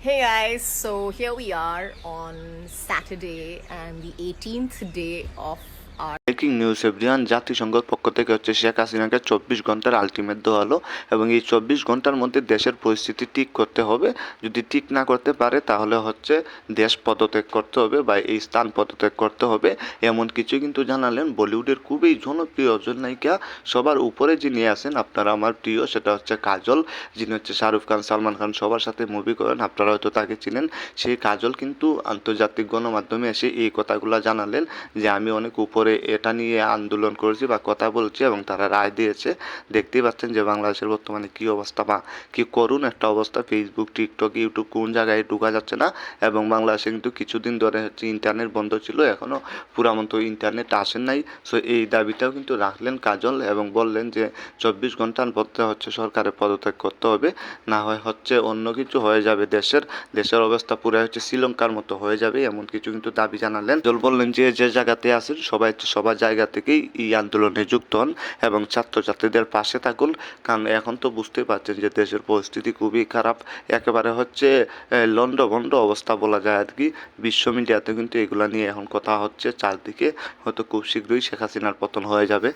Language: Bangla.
Hey guys, so here we are on Saturday and the 18th day of breaking news everyone জাতিসংঘের পক্ষ থেকে হচ্ছে শেখ হাসিনাকে চব্বিশ ঘণ্টার আলটিমেট দেওয়া হলো এবং এই চব্বিশ ঘণ্টার মধ্যে দেশের পরিস্থিতি ঠিক করতে হবে। যদি ঠিক না করতে পারে, তাহলে হচ্ছে দেশ পদত্যাগ করতে হবে বা এই স্থান পদত্যাগ করতে হবে। এমন কিছু কিন্তু জানালেন বলিউডের খুবই জনপ্রিয় নায়িকা সবার উপরে যিনি আছেন, আপনারা আমার প্রিয়, সেটা হচ্ছে কাজল। যিনি হচ্ছে শাহরুখ খান, সালমান খান সবার সাথে মুভি করেন। আপনারা হয়তো তাকে চিনেন। সেই কাজল কিন্তু আন্তর্জাতিক গণমাধ্যমে এসে এই কথাগুলো জানালেন যে, আমি অনেক উপরে এটা নিয়ে আন্দোলন করেছি বা কথা বলছি এবং তারা রায় দিয়েছে। দেখতেই পাচ্ছেন যে বাংলাদেশের বর্তমানে কী অবস্থা বা কী করুন একটা অবস্থা। ফেসবুক টিকটক ইউটিউব কোন জায়গায় ঢুকা যাচ্ছে না এবং বাংলাদেশে কিন্তু কিছুদিন ধরে হচ্ছে ইন্টারনেট বন্ধ ছিল এখনও পুরা মতো ইন্টারনেট আসেন নাই। সো এই দাবিটাও কিন্তু রাখলেন কাজল এবং বললেন যে চব্বিশ ঘণ্টার মধ্যে হচ্ছে সরকারের পদত্যাগ করতে হবে। না হয় হচ্ছে অন্য কিছু হয়ে যাবে দেশের। দেশের অবস্থা পুরো হচ্ছে শ্রীলঙ্কার মতো হয়ে যাবে, এমন কিছু কিন্তু দাবি জানালেন। জল বললেন যে যে জায়গাতে আছেন সবাই হচ্ছে সবার জায়গা থেকেই এই আন্দোলনে যুক্ত হন এবং ছাত্রছাত্রীদের পাশে থাকুন। কারণ এখন তো বুঝতেই পারছেন যে দেশের পরিস্থিতি খুবই খারাপ। একেবারে হচ্ছে লন্ডভন্ড অবস্থা বলা যায় আর কি। বিশ্ব মিডিয়াতে কিন্তু এগুলা নিয়ে এখন কথা হচ্ছে। চারদিকে হয়তো খুব শীঘ্রই শেখ হাসিনার পতন হয়ে যাবে।